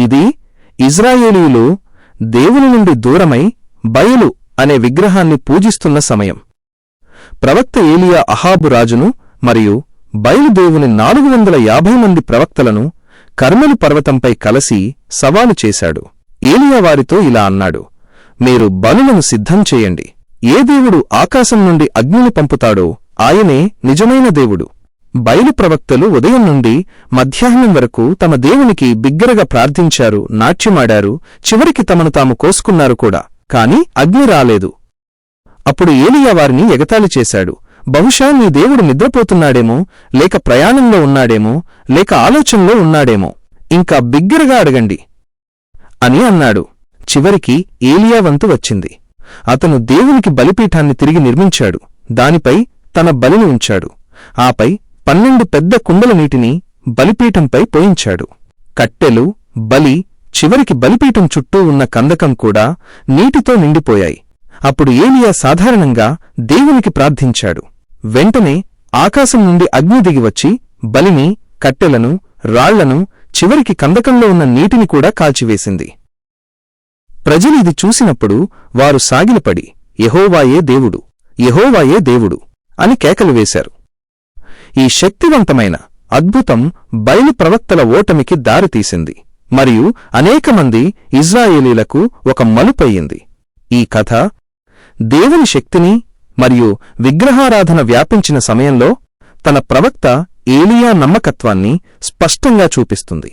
ఇది ఇజ్రాయేలీలు దేవుని నుండి దూరమై బయలు అనే విగ్రహాన్ని పూజిస్తున్న సమయం. ప్రవక్త ఏలియా అహాబు రాజును మరియు బయలుదేవుని నాలుగు వందల యాభై మంది ప్రవక్తలను కర్మలు పర్వతంపై కలసి సవాలు చేశాడు. ఏలియా వారితో ఇలా అన్నాడు మీరు బలులను సిద్ధం చేయండి. ఏ దేవుడు ఆకాశం నుండి అగ్నిని పంపుతాడో ఆయనే నిజమైన దేవుడు. బయలు ప్రవక్తలు ఉదయం నుండి మధ్యాహ్నం వరకు తమ దేవునికి బిగ్గరగా ప్రార్థించారు నాట్యమాడారు చివరికి తమను తాము కోసుకున్నారు కూడా. కాని అగ్ని రాలేదు. అప్పుడు ఏలియా వారిని ఎగతాళి చేశాడు. బహుశా నీ దేవుడు నిద్రపోతున్నాడేమో లేక ప్రయాణంలో ఉన్నాడేమో లేక ఆలోచనలో ఉన్నాడేమో. ఇంకా బిగ్గరగా అడగండి అని అన్నాడు. చివరికి ఏలియా వంతు వచ్చింది. అతను దేవునికి బలిపీఠాన్ని తిరిగి నిర్మించాడు. దానిపై తన బలిని ఉంచాడు. ఆపై పన్నెండు పెద్ద కుండల నీటిని బలిపీఠంపై పోయించాడు. కట్టెలు బలి చివరికి బలిపీఠం చుట్టూ ఉన్న కందకం కూడా నీటితో నిండిపోయాయి. అప్పుడు ఏలియా సాధారణంగా దేవునికి ప్రార్థించాడు. వెంటనే ఆకాశం నుండి అగ్ని దిగివచ్చి బలిని కట్టెలను రాళ్ళను చివరికి కందకంలో ఉన్న నీటిని కూడా కాల్చివేసింది. ప్రజలు ఇది చూసినప్పుడు వారు సాగిలపడి యహోవాయే దేవుడు యహోవాయే దేవుడు అని కేకలు వేశారు. ఈ శక్తివంతమైన అద్భుతం బయలు ప్రవక్తల ఓటమికి దారితీసింది మరియు అనేకమంది ఇజ్రాయేలీలకు ఒక మలుపయ్యింది ఈ కథ దేవుని శక్తిని మరియు విగ్రహారాధన వ్యాపించిన సమయంలో తన ప్రవక్త ఏలియా నమ్మకత్వాన్ని స్పష్టంగా చూపిస్తుంది.